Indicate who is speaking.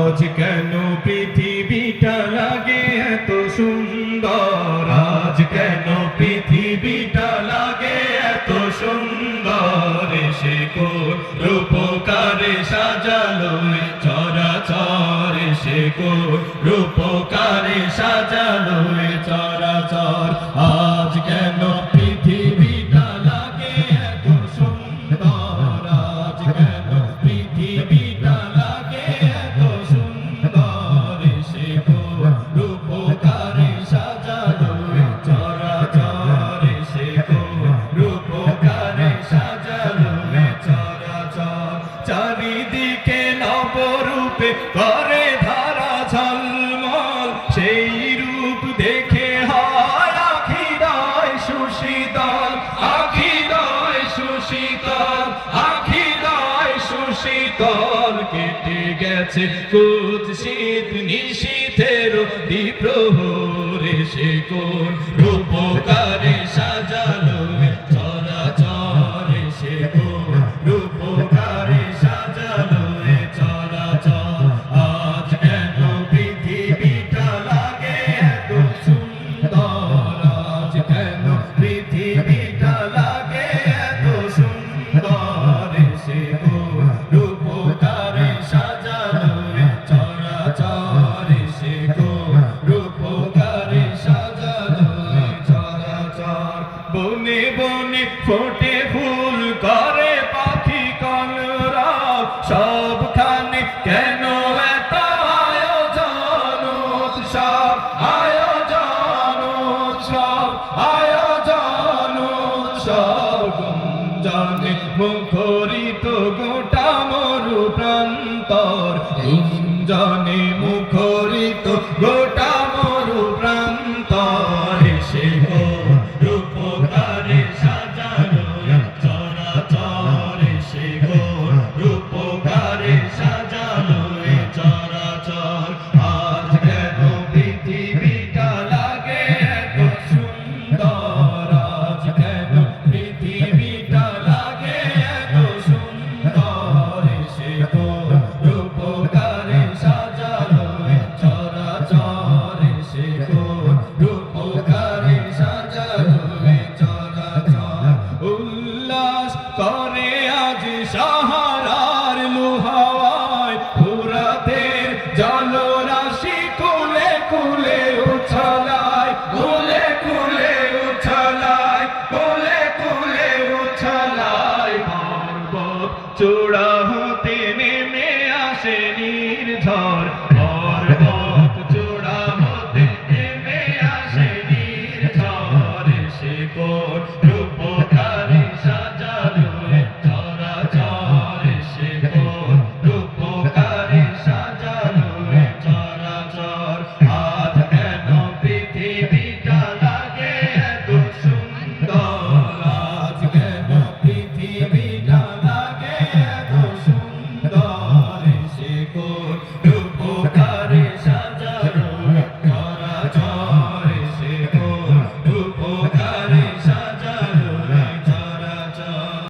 Speaker 1: আজ কেন পৃথিবীটা লাগে এত সুন্দর? আজ কেন পৃথিবীটা লাগে এত সুন্দর? সে কোন রূপকারে সাজালো চরা চর সে কোন রূপকারে সাজালো চরা চর সুশীতল আখিরায় সুশীতল কেটে গেছে কুৎসিত নিশীথের রে সে কোন রূপকারে ফোটে ফুল করে পাখি কলরা সবখানে কেন এত আয়োজন উৎসব? আয়োজন উৎসব আয়োজন উৎসব। গুঞ্জনে মুখরিত গোটা মরু প্রান্তর গুঞ্জনে করে আজ সাহারার লোহাওয়ায় ফুরাতের জলরাশি কুলে কুলে উছলায়, কুলে কুলে উছলায়, কুলে কুলে উছলায়। পর্বত চূড়া হতে নেমে আসে নির্ঝর, পর্বত চূড়া হতে নেমে আসে নির্ঝর। সে কোন